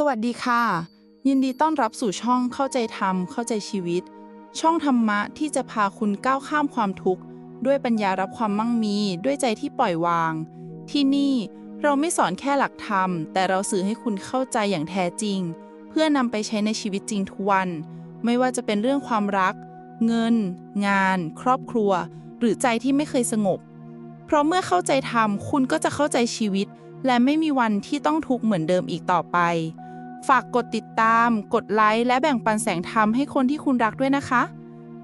สวัสดีค่ะ ยินดีต้อนรับสู่ช่องเข้าใจธรรมเข้าใจชีวิต ช่องธรรมะที่จะพาคุณก้าวข้ามความทุกข์ ด้วยปัญญารับความมั่งมีด้วยใจที่ปล่อยวาง ที่นี่เราไม่สอนแค่หลักธรรม แต่เราสื่อให้คุณเข้าใจอย่างแท้จริง เพื่อนำไปใช้ในชีวิตจริงทุกวัน ไม่ว่าจะเป็นเรื่องความรัก เงิน งาน ครอบครัว หรือใจที่ไม่เคยสงบ เพราะเมื่อเข้าใจธรรมคุณก็จะเข้าใจชีวิตและไม่มีวันที่ต้องทุกข์เหมือนเดิมอีกต่อไป ฝากกดติดตาม กดไลค์ และแบ่งปันแสงธรรมให้คนที่คุณรักด้วยนะคะ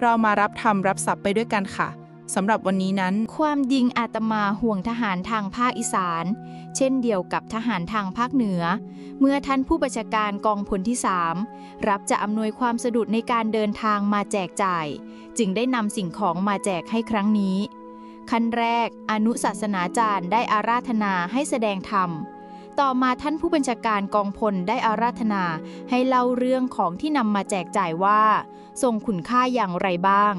เรามารับธรรมรับศัพท์ไปด้วยกันค่ะสำหรับวันนี้นั้น ความยิงอาตมาห่วงทหารทางภาคอีสาน เช่นเดียวกับทหารทางภาคเหนือ เมื่อท่านผู้บัญชาการกองพลที่ 3 รับจะอำนวยความสะดวกในการเดินทางมาแจกจ่าย จึงได้นำสิ่งของมาแจกให้ครั้งนี้ ขั้นแรก อนุศาสนาจารย์ได้อาราธนาให้แสดงธรรม ต่อมาท่านผู้บัญชาการกองพลได้อาราธนาให้เล่าเรื่องของที่นำมาแจกจ่ายว่า ทรงคุณค่าอย่างไรบ้าง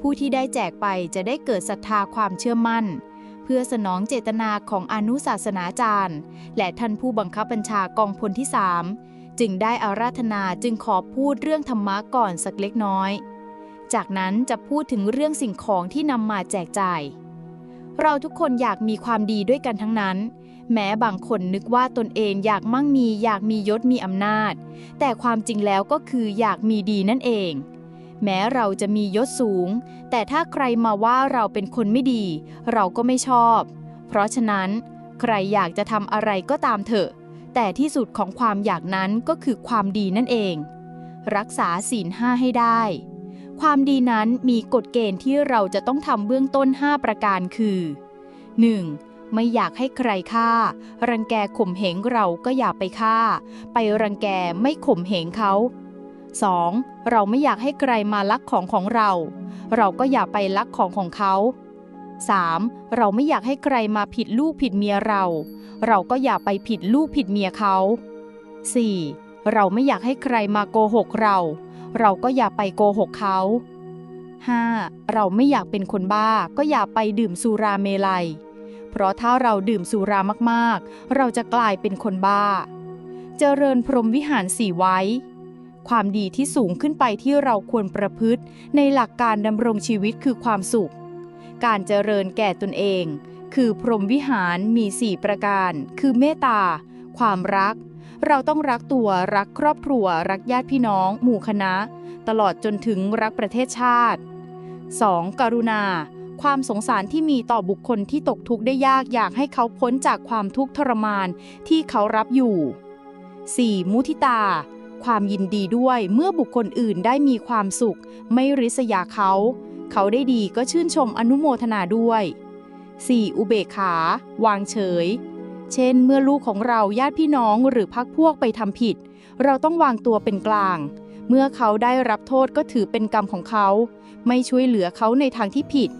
ผู้ที่ได้แจกไปจะได้เกิดศรัทธาความเชื่อมั่น เพื่อสนองเจตนาของอนุศาสนาจารย์ และท่านผู้บังคับบัญชากองพลที่3จึงได้อาราธนาจึงขอพูดเรื่องธรรมะก่อนสักเล็กน้อย จากนั้นจะพูดถึงเรื่องสิ่งของที่นำมาแจกจ่าย เราทุกคนอยากมีความดีด้วยกันทั้งนั้น แม้บางคนนึกว่าตนเองอยากมั่งมีอยากมียศมีอำนาจ แต่ความจริงแล้วก็คืออยากมีดีนั่นเอง แม้เราจะมียศสูง แต่ถ้าใครมาว่าเราเป็นคนไม่ดี เราก็ไม่ชอบ เพราะฉะนั้น ใครอยากจะทำอะไรก็ตามเถอะ แต่ที่สุดของความอยากนั้นก็คือความดีนั่นเอง รักษาศีลห้าให้ได้ความดีนั้นมีกฎเกณฑ์ที่เราจะต้องทำเบื้องต้น 5 ประการคือ 1. ไม่อยากให้ใครฆ่า รังแกข่มเหงเราก็อย่าไปฆ่า ไปรังแกไม่ข่มเหงเขา 2. เราไม่อยากให้ใครมาลักของของเรา เราก็อย่าไปลักของของเขา 3. เราไม่อยากให้ใครมาผิดลูกผิดเมียเรา เราก็อย่าไปผิดลูกผิดเมียเขา 4. เราไม่อยากให้ใครมาโกหกเรา เราก็อย่าไปโกหกเขา 5. เราไม่อยากเป็นคนบ้าก็อย่าไปดื่มสุราเมลัย เพราะถ้าเราดื่มสุรามากๆ เราจะกลายเป็นคนบ้า เจริญพรหมวิหารสี่ไว้ ความดีที่สูงขึ้นไปที่เราควรประพฤติ ในหลักการดำรงชีวิตคือความสุข การเจริญแก่ตนเอง คือพรหมวิหารมี4ประการ คือเมตตา ความรัก เราต้องรักตัวรักครอบครัว รักญาติพี่น้อง หมู่คณะ ตลอดจนถึงรักประเทศชาติ 2. กรุณา ความสงสารที่มีต่อบุคคลที่ตกทุกข์ได้ยากอยากให้เขาพ้นจากความทุกข์ทรมานที่เขารับอยู่ 4. มุทิตา ความยินดีด้วยเมื่อบุคคลอื่นได้มีความสุข ไม่ริษยาเขา เขาได้ดีก็ชื่นชมอนุโมทนาด้วย 4. อุเบกขา วางเฉย เช่น เมื่อลูกของเราญาติพี่น้องหรือพักพวกไปทำผิด เราต้องวางตัวเป็นกลาง เมื่อเขาได้รับโทษก็ถือเป็นกรรมของเขา ไม่ช่วยเหลือเขาในทางที่ผิด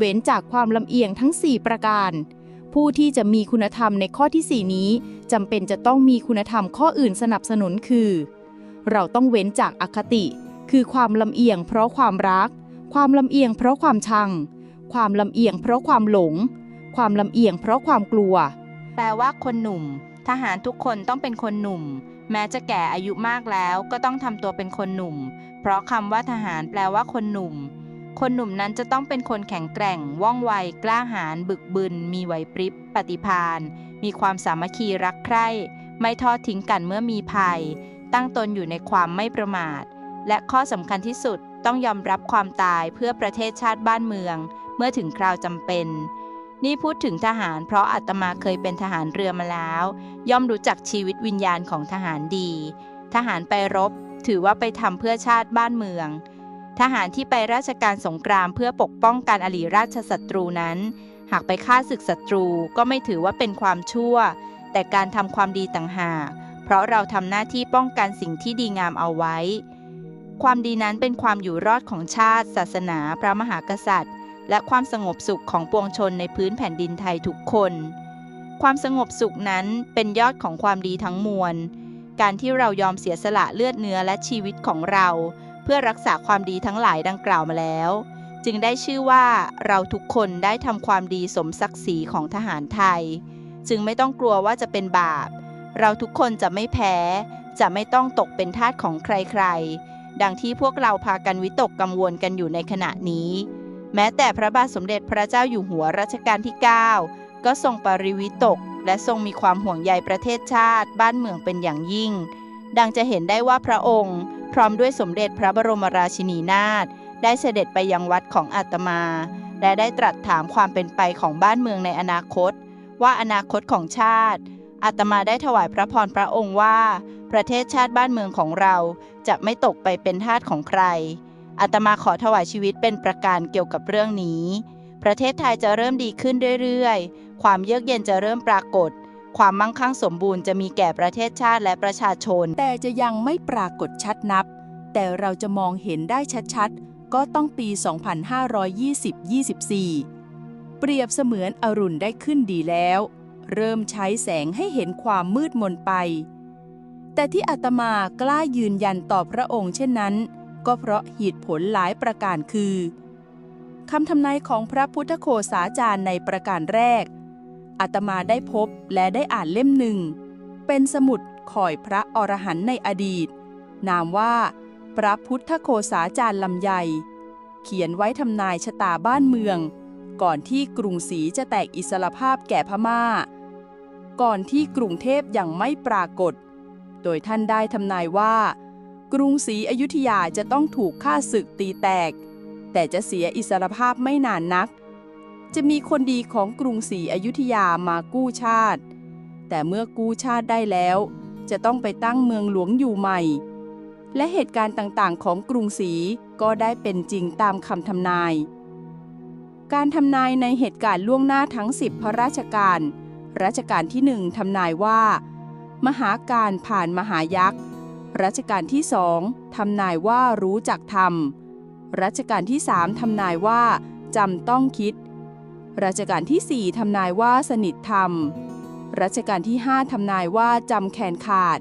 เว้นจากความลำเอียงทั้ง 4 ประการ ผู้ที่จะมีคุณธรรมในข้อที่ 4 นี้จำเป็นจะต้องมีคุณธรรมข้ออื่นสนับสนุนคือ เราต้องเว้นจากอคติ คือความลำเอียงเพราะความรัก ความลำเอียงเพราะความชัง ความลำเอียงเพราะความหลง ความลำเอียงเพราะความกลัว แปลว่าคนหนุ่ม ทหารทุกคนต้องเป็นคนหนุ่ม แม้จะแก่อายุมากแล้วก็ต้องทำตัวเป็นคนหนุ่ม เพราะคำว่าทหารแปลว่าคนหนุ่ม คนหนุ่มนั้นจะต้องเป็นคนแข็งแกร่ง ว่องไว กล้าหาญ บึกบึน มีไหวพริบ ปฏิภาณมีความสามัคคีรักใคร่ ไม่ทอดทิ้งกันเมื่อมีภัย ตั้งตนอยู่ในความไม่ประมาท และข้อสำคัญที่สุดต้องยอมรับความตายเพื่อประเทศชาติบ้านเมือง เมื่อถึงคราวจำเป็น นี่พูดถึงทหารเพราะอาตมาเคยเป็นทหารเรือมาแล้ว ย่อมรู้จักชีวิตวิญญาณของทหารดี ทหารไปรบ ถือว่าไปทำเพื่อชาติบ้านเมือง ทหารที่ไปราชการสงครามเพื่อปกป้องการอลีราชศัตรูนั้น หากไปฆ่าศึกศัตรูก็ไม่ถือว่าเป็นความชั่ว แต่การทำความดีต่างหาก เพราะเราทำหน้าที่ป้องกันสิ่งที่ดีงามเอาไว้ ความดีนั้นเป็นความอยู่รอดของชาติ ศาสนา พระมหากษัตริย์ และความสงบสุขของปวงชนในพื้นแผ่นดินไทยทุกคน ความสงบสุขนั้นเป็นยอดของความดีทั้งมวล การที่เรายอมเสียสละเลือดเนื้อและชีวิตของเรา พื่อรักษาความดีทั้งหลายดังกล่าวมาแล้ว จึงได้ชื่อว่าเราทุกคนได้ทำความดีสมศักดิ์ศรีของทหารไทย จึงไม่ต้องกลัวว่าจะเป็นบาป เราทุกคนจะไม่แพ้ จะไม่ต้องตกเป็นทาสของใครๆ ดังที่พวกเราพากันวิตกกังวลกันอยู่ในขณะนี้ แม้แต่พระบาทสมเด็จพระเจ้าอยู่หัวรัชกาลที่ 9 ก็ทรงปริวิตก และทรงมีความห่วงใยประเทศชาติ บ้านเมืองเป็นอย่างยิ่ง ดังจะเห็นได้ว่าพระองค์ พร้อมด้วยสมเด็จพระบรมราชินีนาถได้เสด็จไปยังวัดของอาตมา และได้ตรัสถามความเป็นไปของบ้านเมืองในอนาคต ว่าอนาคตของชาติอาตมาได้ถวายพระพรพระองค์ว่า ประเทศชาติบ้านเมืองของเราจะไม่ตกไปเป็นทาสของใครอาตมาขอถวายชีวิตเป็นประการเกี่ยวกับเรื่องนี้ ประเทศไทยจะเริ่มดีขึ้นเรื่อยๆ ความเยือกเย็นจะเริ่มปรากฏ ความมั่งคั่งสมบูรณ์จะมีแก่ประเทศชาติและประชาชน แต่จะยังไม่ปรากฏชัดนับ แต่เราจะมองเห็นได้ชัดๆ ก็ต้องปี 2520-24 เปรียบเสมือนอรุณได้ขึ้นดีแล้ว เริ่มใช้แสงให้เห็นความมืดมนไป แต่ที่อาตมากล้ายืนยันต่อพระองค์เช่นนั้น ก็เพราะเหตุผลหลายประการคือคำทำนายของพระพุทธโฆษาจารย์ในประการแรก อาตมาได้พบและได้อ่านเล่มหนึ่ง เป็นสมุดข่อยพระอรหันต์ในอดีต นามว่า พระพุทธโฆษาจารย์ลำไย เขียนไว้ทำนายชะตาบ้านเมือง ก่อนที่กรุงศรีจะแตกอิสรภาพแก่พม่า ก่อนที่กรุงเทพยังไม่ปรากฏ โดยท่านได้ทำนายว่า กรุงศรีอยุธยาจะต้องถูกฆ่าศึกตีแตก แต่จะเสียอิสรภาพไม่นานนัก จะมีคนดีของกรุงศรีอยุธยามากู้ชาติ แต่เมื่อกู้ชาติได้แล้ว จะต้องไปตั้งเมืองหลวงอยู่ใหม่ และเหตุการณ์ต่างๆ ของกรุงศรีก็ได้เป็นจริงตามคำทำนาย การทำนายในเหตุการณ์ล่วงหน้าทั้ง 10 พระราชการ รัชกาลที่หนึ่งทำนายว่า มหาการผ่านมหายักษ์ รัชกาลที่สองทำนายว่ารู้จักธรรม รัชกาลที่สามทำนายว่าจำต้องคิด รัชกาลที่สี่ทำนายว่าสนิทธรรม รัชกาลที่ห้าทำนายว่าจำแขนขาด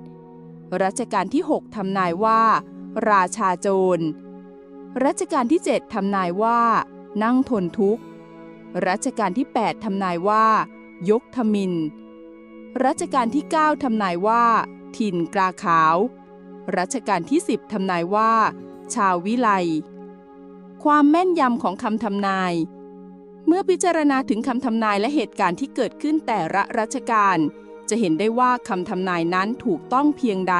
รัชกาลที่หกทำนายว่า ราชาโจร รัชกาลที่เจ็ดทำนายว่า นั่งทนทุกข์ รัชกาลที่ 8 ทำนายว่า ยกทมิน รัชกาลที่ 9 ทำนายว่า ถิ่นกลาขาว รัชกาลที่ 10 ทำนายว่า ชาววิไล ความแม่นยำของคำทำนาย เมื่อพิจารณาถึงคำทำนายและเหตุการณ์ที่เกิดขึ้นแต่ละรัชกาลจะเห็นได้ว่าคำทำนายนั้นถูกต้องเพียงใด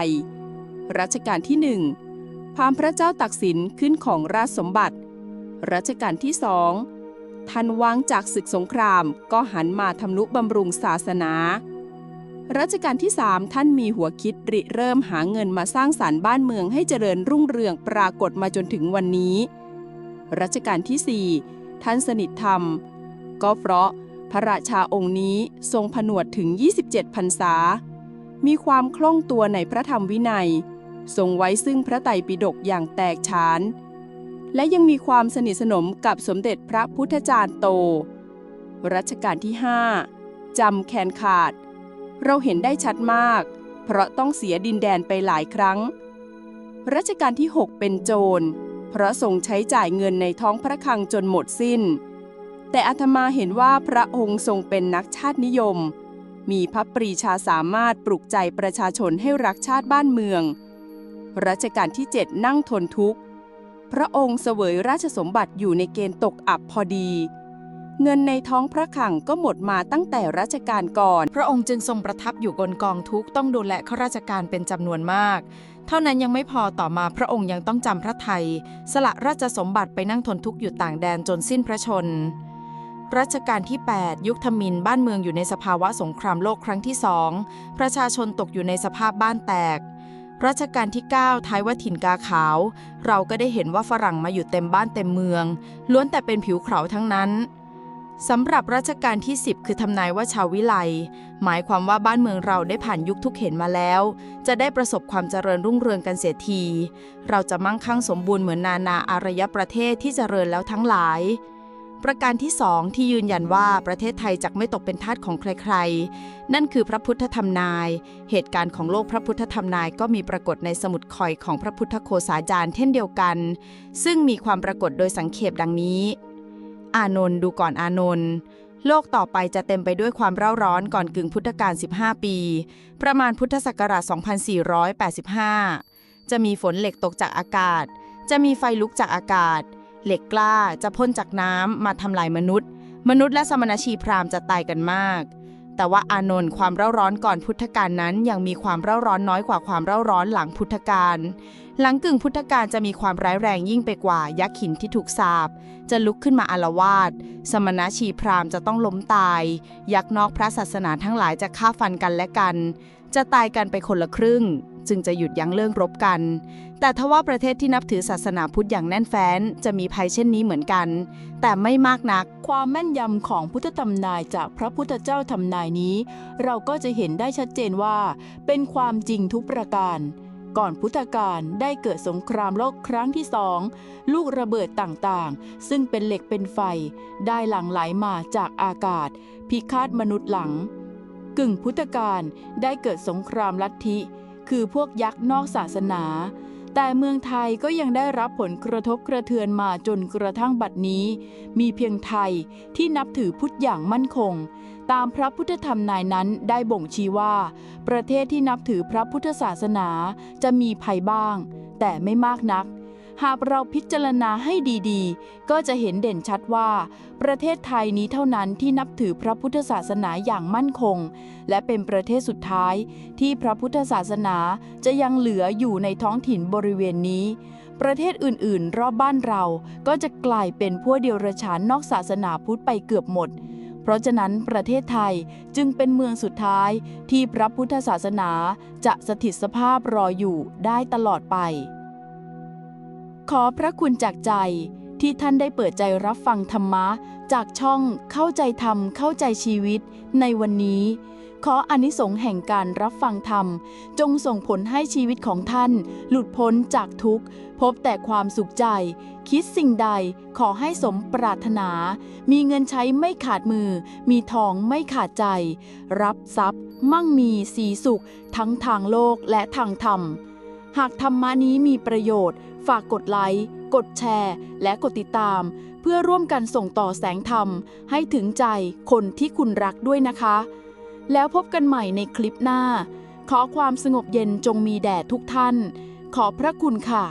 รัชกาลที่หนึ่งพามพระเจ้าตักสินขึ้นของราชสมบัติ รัชกาลที่สองท่านวางจากศึกสงครามก็หันมาทำนุบำรุงศาสนา รัชกาลที่สามท่านมีหัวคิดริเริ่มหาเงินมาสร้างสารรค์บ้านเมืองให้เจริญรุ่งเรืองปรากฏมาจนถึงวันนี้ รัชกาลที่สี่ ท่านสนิทธรรม ก็เพราะพระราชาองค์นี้ทรงผนวดถึง 27พรรษา มีความคล่องตัวในพระธรรมวินัย ทรงไว้ซึ่งพระไตรปิฎกอย่างแตกฉาน และยังมีความสนิทสนมกับสมเด็จพระพุทธจารย์โต รัชกาลที่ 5จำแคนขาด เราเห็นได้ชัดมาก เพราะต้องเสียดินแดนไปหลายครั้ง รัชกาลที่ 6 เป็นโจร เพราะทรงใช้จ่ายเงินในท้องพระคลังจนหมดสิ้น แต่อาตมาเห็นว่าพระองค์ทรงเป็นนักชาตินิยม มีพระปรีชาสามารถปลุกใจประชาชนให้รักชาติบ้านเมือง รัชกาลที่ 7 นั่งทนทุกข์ พระองค์เสวยราชสมบัติอยู่ในเกณฑ์ตกอับพอดีเงินในท้องพระคลังก็หมดมาตั้งแต่รัชกาลก่อน พระองค์จึงทรงประทับอยู่บนกองทุกข์ต้องดูแลข้าราชการเป็นจำนวนมาก เท่านั้นยังไม่พอต่อมาพระองค์ยังต้องจำพระไทย สละราชสมบัติไปนั่งทนทุกข์อยู่ต่างแดนจนสิ้นพระชน รัชกาลที่ 8 ยุคธมินบ้านเมืองอยู่ในสภาวะสงครามโลกครั้งที่สองประชาชนตกอยู่ในสภาพบ้านแตก รัชกาลที่ 9 ท้ายว่าถิ่นกาขาว เราก็ได้เห็นว่าฝรั่งมาอยู่เต็มบ้านเต็มเมือง ล้วนแต่เป็นผิวเขาทั้งนั้น สำหรับรัชกาลที่ 10 คือทำนายว่าชาววิไล หมายความว่าบ้านเมืองเราได้ผ่านยุคทุกเห็นมาแล้ว จะได้ประสบความเจริญรุ่งเรืองกันเสียที เราจะมั่งคั่งสมบูรณ์เหมือนนานาอารยประเทศที่เจริญแล้วทั้งหลาย ประการที่สองที่ยืนยันว่าประเทศไทยจะไม่ตกเป็นทาสของใครๆ นั่นคือพระพุทธธรรมนาย เหตุการณ์ของโลกพระพุทธธรรมนายก็มีปรากฏในสมุดคอยของพระพุทธโคสาจารย์เช่นเดียวกัน ซึ่งมีความปรากฏโดยสังเขปดังนี้ อานนท์ดูก่อนอานนท์โลกต่อไปจะเต็มไปด้วยความเร่าร้อนก่อนกึ่งพุทธกาล15 ปี ประมาณพุทธศักราช 2485 จะมีฝนเหล็กตกจากอากาศ จะมีไฟลุกจากอากาศ เหล็กกล้าจะพ่นจากน้ำมาทำลายมนุษย์ มนุษย์และสมณชีพราหมณ์จะตายกันมาก แต่ว่าอานนท์ความเร่าร้อนก่อนพุทธกาลนั้น ยังมีความเร่าร้อนน้อยกว่าความเร่าร้อนหลังพุทธกาลหลังกึ่งพุทธกาลจะมีความร้ายแรงยิ่งไปกว่า ยักษ์หินที่ถูกสาบ จะลุกขึ้นมาอารวาสสมณชีพราหมณ์จะต้องล้มตาย ยักษ์นอกพระศาสนาทั้งหลายจะฆ่าฟันกันและกัน จะตายกันไปคนละครึ่ง จึงจะหยุดยั้งเรื่องรบกัน แต่ทว่าประเทศที่นับถือศาสนาพุทธอย่างแน่นแฟ้น จะมีภัยเช่นนี้เหมือนกัน แต่ไม่มากนัก ความแม่นยำของพุทธธรรมนายจากพระพุทธเจ้าทำนายนี้ เราก็จะเห็นได้ชัดเจนว่า เป็นความจริงทุกประการก่อนพุทธกาลได้เกิดสงครามโลกครั้งที่สองลูกระเบิดต่างๆ ซึ่งเป็นเหล็กเป็นไฟ ได้หลั่งไหลมาจากอากาศ พิฆาตมนุษย์หลัง กึ่งพุทธกาลได้เกิดสงครามลัทธิ คือพวกยักษ์นอกศาสนา แต่เมืองไทยก็ยังได้รับผลกระทบกระเทือนมาจนกระทั่งบัดนี้ มีเพียงไทยที่นับถือพุทธอย่างมั่นคง ตามพระพุทธธรรมนายนั้นได้บ่งชี้ว่า ประเทศที่นับถือพระพุทธศาสนาจะมีภัยบ้าง แต่ไม่มากนัก หากเราพิจารณาให้ดีๆ ก็จะเห็นเด่นชัดว่า ประเทศไทยนี้เท่านั้นที่นับถือพระพุทธศาสนาอย่างมั่นคง และเป็นประเทศสุดท้ายที่พระพุทธศาสนาจะยังเหลืออยู่ในท้องถิ่นบริเวณนี้ ประเทศอื่นๆ รอบบ้านเราก็จะกลายเป็นพวกเดียวรฉานนอกศาสนาพุทธไปเกือบหมดเพราะฉะนั้นประเทศไทยจึงเป็นเมืองสุดท้ายที่พระพุทธศาสนาจะสถิตสภาพรออยู่ได้ตลอดไป ขอพระคุณจากใจที่ท่านได้เปิดใจรับฟังธรรมะ จากช่องเข้าใจธรรมเข้าใจชีวิต ในวันนี้ ขออานิสงส์แห่งการรับฟังธรรม จงส่งผลให้ชีวิตของท่าน หลุดพ้นจากทุกข์ พบแต่ความสุขใจ คิดสิ่งใดขอให้สมปรารถนา มีเงินใช้ไม่ขาดมือ มีทองไม่ขาดใจ รับทรัพย์ มั่งมีสีสุข ทั้งทางโลกและทางธรรม หากธรรมะนี้มีประโยชน์ ฝากกดไลค์กดแชร์ และกดติดตาม เพื่อร่วมกันส่งต่อแสงธรรม ให้ถึงใจคนที่คุณรักด้วยนะคะ แล้วพบกันใหม่ในคลิปหน้า ขอความสงบเย็นจงมีแด่ทุกท่าน ขอพระคุณค่ะ